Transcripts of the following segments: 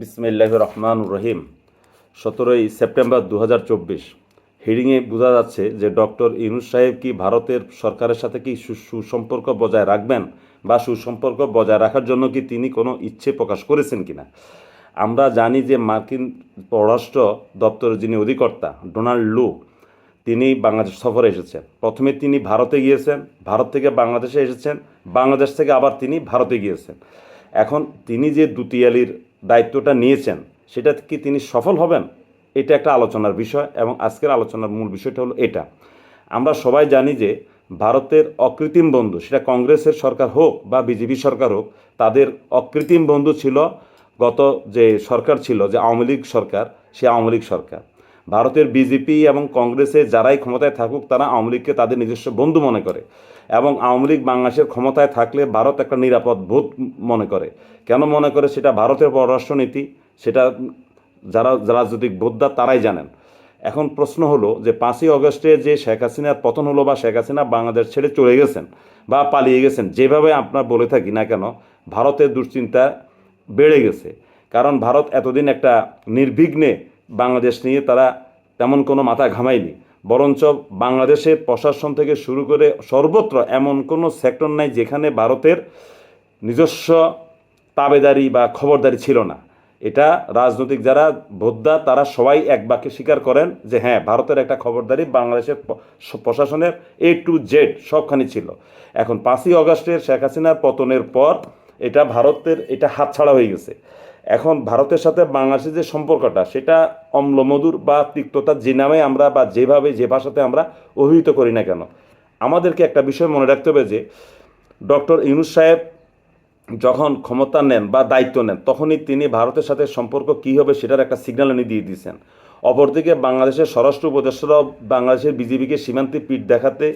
বিসমিল্লাহ রহমান রহিম। সতেরোই সেপ্টেম্বর দু হাজার চব্বিশ। হিডিংয়ে বোঝা যাচ্ছে যে ডক্টর ইনুস সাহেব কি ভারতের সরকারের সাথে কি সুসম্পর্ক বজায় রাখবেন বা সুসম্পর্ক বজায় রাখার জন্য কি তিনি কোনো ইচ্ছে প্রকাশ করেছেন কিনা? আমরা জানি যে মার্কিন পররাষ্ট্র দপ্তরের যিনি অধিকর্তা, ডোনাল্ড লু, তিনি বাংলাদেশ সফরে এসেছেন। প্রথমে তিনি ভারতে গিয়েছেন, ভারত থেকে বাংলাদেশে এসেছেন, বাংলাদেশ থেকে আবার তিনি ভারতে গিয়েছেন। এখন তিনি যে দুতিয়ালির দায়িত্বটা নিয়েছেন, সেটা কি তিনি সফল হবেন? এটা একটা আলোচনার বিষয় এবং আজকের আলোচনার মূল বিষয়টা হলো এটা। আমরা সবাই জানি যে ভারতের অকৃত্রিম বন্ধু, সেটা কংগ্রেসের সরকার হোক বা বিজেপি সরকার হোক, তাদের অকৃত্রিম বন্ধু ছিল গত যে সরকার ছিল, যে আওয়ামী লীগ সরকার, সে আওয়ামী লীগ সরকার। ভারতের বিজেপি এবং কংগ্রেসে যারাই ক্ষমতায় থাকুক, তারা আওয়ামী লীগকে তাদের নিজস্ব বন্ধু মনে করে এবং আওয়ামী লীগ বাংলাদেশের ক্ষমতায় থাকলে ভারত একটা নিরাপদ বোধ মনে করে। কেন মনে করে? সেটা ভারতের পররাষ্ট্রনীতি সেটা যারা রাজনৈতিক বোদ্ধা, তারাই জানেন। এখন প্রশ্ন হলো যে পাঁচই অগস্টে যে শেখ হাসিনার পতন হলো বা শেখ হাসিনা বাংলাদেশ ছেড়ে চলে গেছেন বা পালিয়ে গেছেন, যেভাবে আপনার বলে থাকি না কেন, ভারতের দুশ্চিন্তা বেড়ে গেছে। কারণ ভারত এতদিন একটা নির্বিঘ্নে বাংলাদেশ নিয়ে তারা তেমন কোনো মাথা ঘামায়নি। বরঞ্চ বাংলাদেশের প্রশাসন থেকে শুরু করে সর্বত্র এমন কোনো সেক্টর নাই যেখানে ভারতের নিজস্ব তাবেদারি বা খবরদারি ছিল না। এটা রাজনৈতিক যারা বোদ্ধা, তারা সবাই এক বাক্যে স্বীকার করেন যে হ্যাঁ ভারতের একটা খবরদারি বাংলাদেশের প্রশাসনের এ টু জেড সবখানি ছিল। এখন পাঁচই অগস্টের শেখ হাসিনার পতনের পর এটা ভারতের, এটা হাতছাড়া হয়ে গেছে। এখন ভারতের সাথে বাংলাদেশের যে সম্পর্কটা, সেটা অম্লমধুর বা তিক্ততা যে নামে আমরা বা যেভাবে, যে ভাষাতে আমরা অভিহিত করি না কেন। আমাদেরকে একটা বিষয় মনে রাখতে হবে যে, ডক্টর ইউনুস সাহেব যখন ক্ষমতা নেন বা দায়িত্ব নেন, তখনই তিনি ভারতের সাথে সম্পর্ক কী হবে সেটার একটা সিগন্যাল উনি দিয়ে দিয়েছেন। অপরদিকে বাংলাদেশের স্বরাষ্ট্র উপদেষ্টারাও বাংলাদেশের বিজেপিকে সীমান্তে পিঠ দেখাতে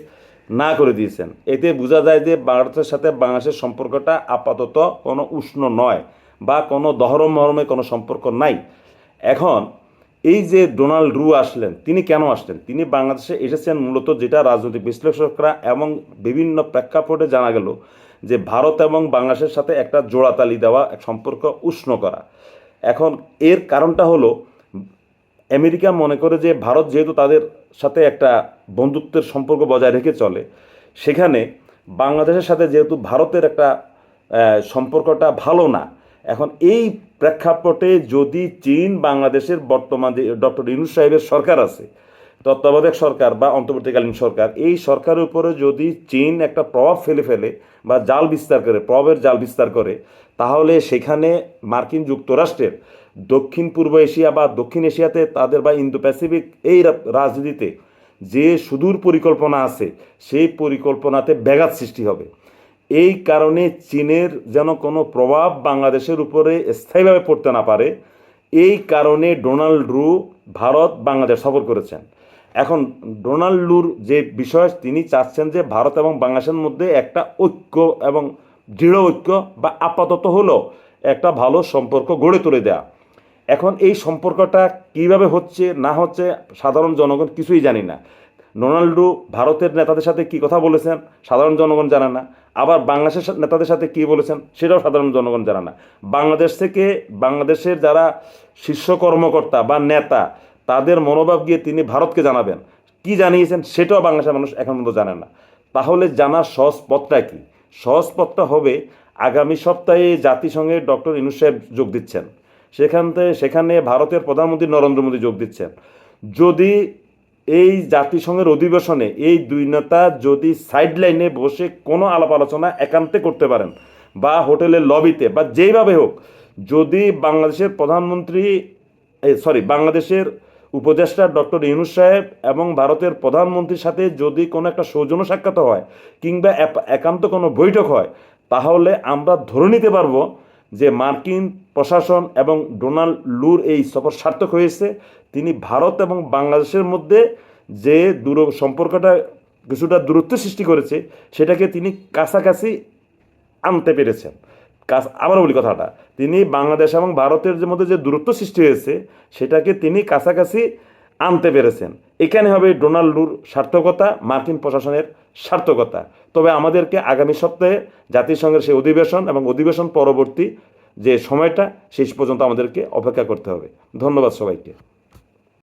না করে দিয়েছেন। এতে বোঝা যায় যে ভারতের সাথে বাংলাদেশের সম্পর্কটা আপাতত কোনো উষ্ণ নয় বা কোনো দহরম মহরমে কোনো সম্পর্ক নাই। এখন এই যে ডোনাল্ড রু আসলেন, তিনি কেন আসলেন? তিনি বাংলাদেশে এসেছেন মূলত যেটা রাজনৈতিক বিশ্লেষকরা এবং বিভিন্ন প্রেক্ষাপটে জানা গেল যে ভারত এবং বাংলাদেশের সাথে একটা জোড়াতালি দেওয়া সম্পর্ক উষ্ণ করা। এখন এর কারণটা হলো আমেরিকা মনে করে যে ভারত যেহেতু তাদের সাথে একটা বন্ধুত্বের সম্পর্ক বজায় রেখে চলে, সেখানে বাংলাদেশের সাথে যেহেতু ভারতের একটা সম্পর্কটা ভালো না, এখন এই প্রেক্ষাপটে যদি চীন বাংলাদেশের বর্তমান যে ডক্টর ইনুস সাহেবের সরকার আছে তত্ত্বাবধায়ক সরকার বা অন্তর্বর্তীকালীন সরকার, এই সরকারের উপরে যদি চীন একটা প্রভাব ফেলে ফেলে বা জাল বিস্তার করে, প্রভাবের জাল বিস্তার করে, তাহলে সেখানে মার্কিন যুক্তরাষ্ট্রের দক্ষিণ পূর্ব এশিয়া বা দক্ষিণ এশিয়াতে তাদের বা ইন্দো প্যাসিফিক এই রাজনীতিতে যে সুদূর পরিকল্পনা আছে, সেই পরিকল্পনাতে ব্যাঘাত সৃষ্টি হবে। এই কারণে চীনের যেন কোনো প্রভাব বাংলাদেশের উপরে স্থায়ীভাবে পড়তে না পারে এই কারণে ডোনাল্ড রু ভারত, বাংলাদেশ সফর করেছেন। এখন ডোনাল্ড লুর যে বিষয়, তিনি চাচ্ছেন যে ভারত এবং বাংলাদেশের মধ্যে একটা ঐক্য এবং দৃঢ় ঐক্য বা আপাতত হলো একটা ভালো সম্পর্ক গড়ে তুলে দেয়া। এখন এই সম্পর্কটা কীভাবে হচ্ছে, না হচ্ছে, সাধারণ জনগণ কিছুই জানি না। রোনাল্ডো ভারতের নেতাদের সাথে কি কথা বলেছেন, সাধারণ জনগণ জানে না। আবার বাংলাদেশের নেতাদের সাথে কি বলেছেন, সেটাও সাধারণ জনগণ জানে না। বাংলাদেশ থেকে বাংলাদেশের যারা শীর্ষ কর্মকর্তা বা নেতা, তাদের মনোভাব গিয়ে তিনি ভারতকে জানাবেন। কি জানিয়েছেন, সেটাও বাংলাদেশের মানুষ এখন পর্যন্ত জানে না। তাহলে জানার সহজ পথটা কি? সহজ পথটা হবে, আগামী সপ্তাহে জাতিসংঘে ডক্টর ইনু সাহেব যোগ দিচ্ছেন। সেখান থেকে সেখানে ভারতের প্রধানমন্ত্রী নরেন্দ্র মোদী যোগ দিচ্ছেন। যদি এই জাতিসংঘের অধিবেশনে এই দুই নেতা যদি সাইড লাইনে বসে কোনো আলাপ আলোচনা একান্তে করতে পারেন, বা হোটেলের লবিতে, বা যেইভাবে হোক, যদি বাংলাদেশের প্রধানমন্ত্রী সরি বাংলাদেশের উপদেষ্টা ডক্টর ইউনুস সাহেব এবং ভারতের প্রধানমন্ত্রীর সাথে যদি কোনো একটা সৌজন্য সাক্ষাৎ হয়, কিংবা একান্ত কোনো বৈঠক হয়, তাহলে আমরা ধরে নিতে পারব যে মার্কিন প্রশাসন এবং ডোনাল্ড লুর এই সফর সার্থক হয়েছে। তিনি ভারত এবং বাংলাদেশের মধ্যে যে দূর সম্পর্কটা কিছুটা দূরত্ব সৃষ্টি করেছে, সেটাকে তিনি কাছাকাছি আনতে পেরেছেন। কাছ আবারও বলি কথাটা, তিনি বাংলাদেশ এবং ভারতের যে মধ্যে যে দূরত্ব সৃষ্টি হয়েছে, সেটাকে তিনি কাছাকাছি আনতে পেরেছেন। এখানে হবে ডোনাল্ডুর সার্থকতা, মার্কিন প্রশাসনের সার্থকতা। তবে আমাদেরকে আগামী সপ্তাহে জাতিসংঘের সেই অধিবেশন এবং অধিবেশন পরবর্তী যে সময়টা শেষ পর্যন্ত আমাদেরকে অপেক্ষা করতে হবে। ধন্যবাদ সবাইকে।